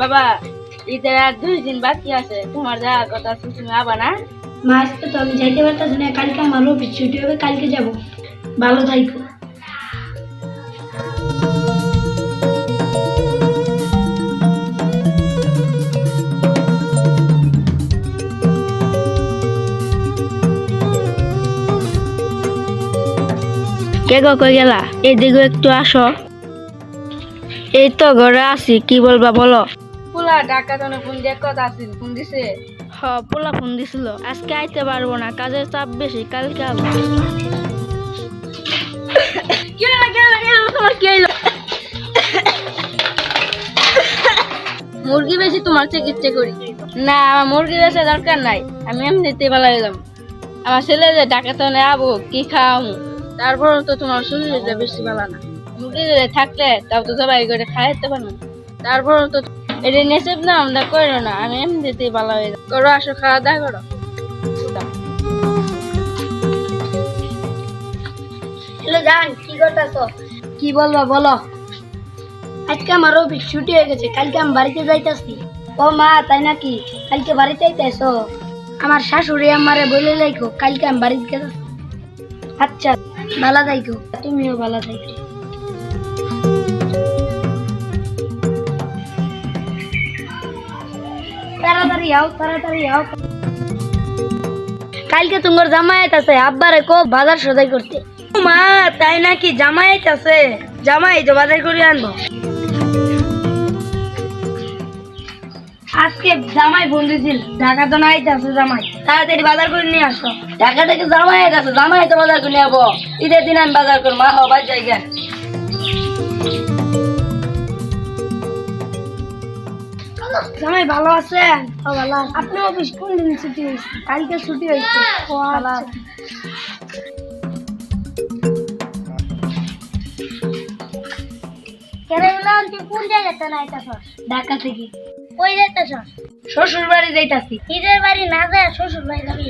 বাবা ঈদের আর দুই দিন বাকি আছে। তোমার যা কথা তুমি আবা না? মা আজকে তো আমি যাইতে পারতেছি না। কালকে আমার অফিস ছুটি হবে কালকে যাব। ভালো থাইকো। কে গো কই গেলা? এদিকে একটু আসো। এই তো ঘরে আছি কি বলবা বলো? পোলা ডাকা ফোন দিয়ে কথা আছিল ফোন দিছে। হ পোলা ফোন দিছিল। আজকে আইতে পারব না কাজের চাপ বেশি কালকে আবো কি হলো, কি হলো, কি হলো, তোমার কি হলো? মুরগি বেশি তোমার চিকিৎসা করি। না আমার মুরগি বেশি দরকার নাই আমি এমনিতেই ভালো গেলাম আমার ছেলে যে ডাকাতে আবো কি খাওয়ামু? তারপর তো তোমার শরীরটা বেশি ভালো না। মুরগি থাকলে তাও তো সবাই করে খাইতে পারব তারপর তো এটা নেশে না আমরা করো না আমি এমনিতেই ভালো হয়ে করো আসো খাওয়া দাওয়া করো। হ্যালো জান কি করতেছ? কি বলবা বলো। আজকে আমার অফিস ছুটি হয়ে গেছে কালকে আমি বাড়িতে যাইতাছি। ও মা তাই নাকি? কালকে বাড়িতে যাইতেছো? আমার শাশুড়ি আমারে বলে লাইকো কালকে আমি বাড়িতে আচ্ছা ভালো থাইকো। তুমিও ভালো থাইকো। কালকে তোমার জামায়াত আছে, আব্বারে কো বাজার সদাই করতে। মা, তাই নাকি জামায়াত আছে? জামাই তো বাজার করে আনব। আজকে জামাই ফোন দিছিল ঢাকা তো নাই আছে জামাই। তাড়াতাড়ি বাজার করে নিয়ে আসো। ঢাকা থেকে জামাই আছে, জামাই তো বাজার করে নিয়ে যাব ঈদের দিন আমি বাজার করব, মা হবার জায়গা। জামাই ভালো আছেন? ভালো আপনি অফিস কোন দিন ছুটি হয়েছে? কালকে ছুটি হয়েছে। কোন জায়গাতে নাইতাছস ঢাকা থেকে। কই যাইতাছস শ্বশুর বাড়ি যাইতাছি। নিজের বাড়ি না যায় শ্বশুর বাড়ি যাবি।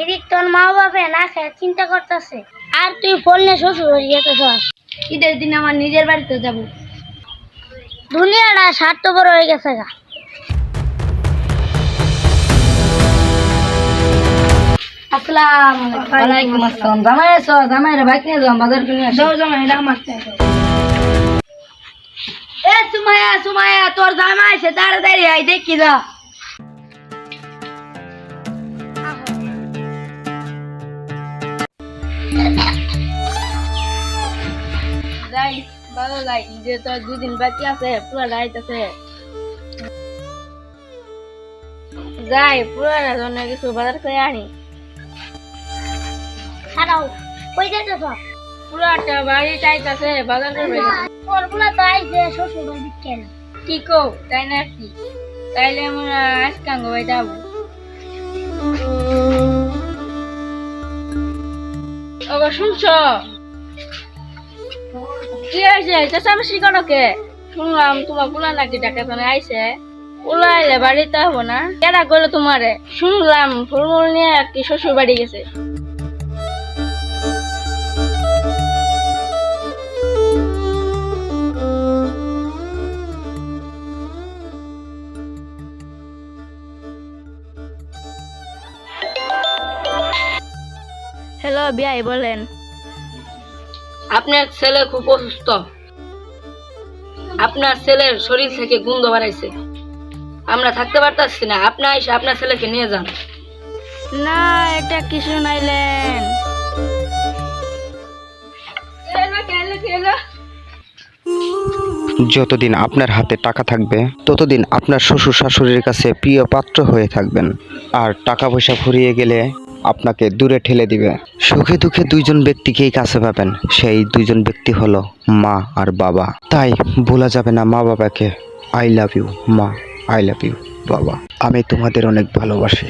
এদিক তোর মা বাবা না খায় চিন্তা করতেছে। আর তুই ফোন নিয়ে শ্বশুর বাড়ি যেতেছস ঈদের দিন আমার নিজের বাড়িতে যাব। দুনিয়াটা স্বার্থ বড় হয়ে গেছে গা। আসসালাম আলাইকুম। আসসালাম। জামাই আছো? জামাই রে বাইক নিয়ে যাও বাজার কিনে আসো। জামাই এটা আমার এ সুমায়া সুমায়া তোর জামাই আছে তাড়াতাড়ি আই দেখি যা। যাই ভালো যাই। যে তো দুই দিন বাকি আছে পুরো লাইট আছে। যাই পুরো জন্য কিছু বাজার করে আনি। খারাও কই যাইতেছস পুরো একটা বাড়ি বাজার করবে তো আইছে শ্বশুর বাড়ি কি কো তাই তাইলে আমরা আজকাঙ্গ ভাই যাব। ওগো শুনছো? কি হয়েছে? চেঁচামেচি করো কে শুনলাম তোমার পোলা নাকি ডাকাতনে আইছে। পোলা এলে বাড়িতে হব না। কেডা করল তোমারে? শুনলাম ফুলমুল নিয়ে কি শ্বশুর বাড়ি গেছে। বিয়াই বলেন। আপনার ছেলে খুব অসুস্থ। আপনার ছেলের শরীর থেকে গুন্দ বাড়াইছে আমরা থাকতে পারতাছি না। আপনি এসে আপনার ছেলেকে নিয়ে যান। না এটা কি শুনাইলেন যতদিন আপনার হাতে টাকা থাকবে ততদিন আপনার শ্বশুর শাশুড়ির কাছে প্রিয় পাত্র হয়ে থাকবেন। আর টাকা পয়সা ফুরিয়ে গেলে আপনাকে দূরে ঠেলে দিবে। সুখে দুঃখে দুইজন ব্যক্তিকেই কাছে পাবেন। সেই দুইজন ব্যক্তি হলো মা আর বাবা। তাই ভোলা যাবে না মা বাবাকে। আই লাভ ইউ মা আই লাভ ইউ বাবা। আমি তোমাদের অনেক ভালোবাসি।